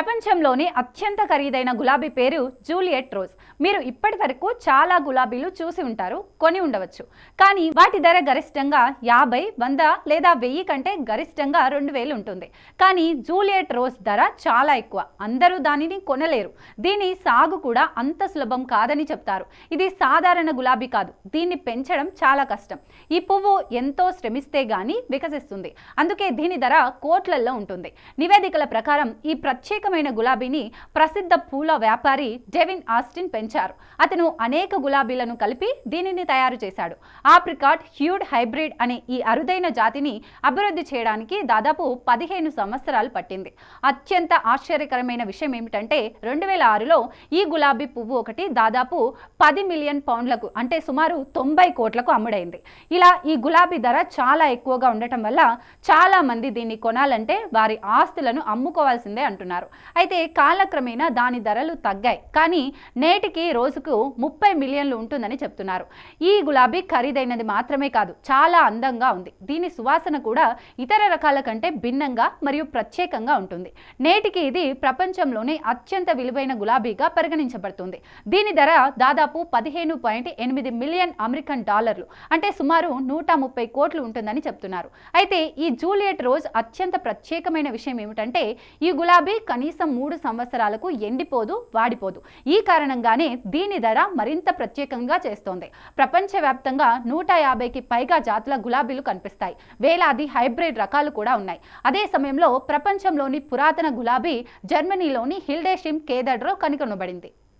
ప్రపంచంలోని అత్యంత ఖరీదైన గులాబీ పేరు జూలియట్ రోజ్. మీరు ఇప్పటి వరకు చాలా గులాబీలు చూసి ఉంటారు కొని ఉండవచ్చు. కానీ వాటి ధర గరిష్టంగా యాభై వంద లేదా వెయ్యి కంటే గరిష్టంగా రెండు వేలు ఉంటుంది. కానీ జూలియట్ రోజ్ ధర చాలా ఎక్కువ. అందరూ దానిని కొనలేరు. దీని సాగు కూడా అంత సులభం కాదని చెప్తారు. ఇది సాధారణ గులాబీ కాదు. దీన్ని పెంచడం చాలా కష్టం. ఈ పువ్వు ఎంతో శ్రమిస్తే గాని వికసిస్తుంది. అందుకే దీని ధర కోట్లల్లో ఉంటుంది. నివేదికల ప్రకారం ఈ ప్రత్యేక ప్రత్యేకమైన గులాబీని ప్రసిద్ధ పూల వ్యాపారి డెవిన్ ఆస్టిన్ పెంచారు. అతను అనేక గులాబీలను కలిపి దీనిని తయారు చేశాడు. ఆప్రికాట్ హ్యూడ్ హైబ్రిడ్ అనే ఈ అరుదైన జాతిని అభివృద్ధి చేయడానికి దాదాపు పదిహేను సంవత్సరాలు పట్టింది. అత్యంత ఆశ్చర్యకరమైన విషయం ఏమిటంటే రెండు వేల ఆరులో ఈ గులాబీ పువ్వు ఒకటి దాదాపు పది మిలియన్ పౌండ్లకు అంటే సుమారు తొంభై కోట్లకు అమ్ముడైంది. ఇలా ఈ గులాబీ ధర చాలా ఎక్కువగా ఉండటం వల్ల చాలా మంది దీన్ని కొనాలంటే వారి ఆస్తులను అమ్ముకోవాల్సిందే అంటున్నారు. అయితే కాలక్రమేణా దాని ధరలు తగ్గాయి. కానీ నేటికి రోజుకు ముప్పై మిలియన్లు ఉంటుందని చెప్తున్నారు. ఈ గులాబీ ఖరీదైనది మాత్రమే కాదు చాలా అందంగా ఉంది. దీని సువాసన కూడా ఇతర రకాల కంటే భిన్నంగా మరియు ప్రత్యేకంగా ఉంటుంది. నేటికి ఇది ప్రపంచంలోనే అత్యంత విలువైన గులాబీగా పరిగణించబడుతుంది. దీని ధర దాదాపు పదిహేను పాయింట్ ఎనిమిది మిలియన్ అమెరికన్ డాలర్లు అంటే సుమారు నూట ముప్పై కోట్లు ఉంటుందని చెప్తున్నారు. అయితే ఈ జూలియట్ రోజ్ అత్యంత ప్రత్యేకమైన విషయం ఏమిటంటే ఈ గులాబీ కనీసం మూడు సంవత్సరాలకు ఎండిపోదు వాడిపోదు. ఈ కారణంగానే దీని ధర మరింత ప్రత్యేకంగా చేస్తోంది. ప్రపంచవ్యాప్తంగా నూట యాభైకి పైగా జాతుల గులాబీలు కనిపిస్తాయి. వేలాది హైబ్రిడ్ రకాలు కూడా ఉన్నాయి. అదే సమయంలో ప్రపంచంలోని పురాతన గులాబీ జర్మనీలోని హిల్డేషిమ్ కేదడ్రో కనుగొనబడింది.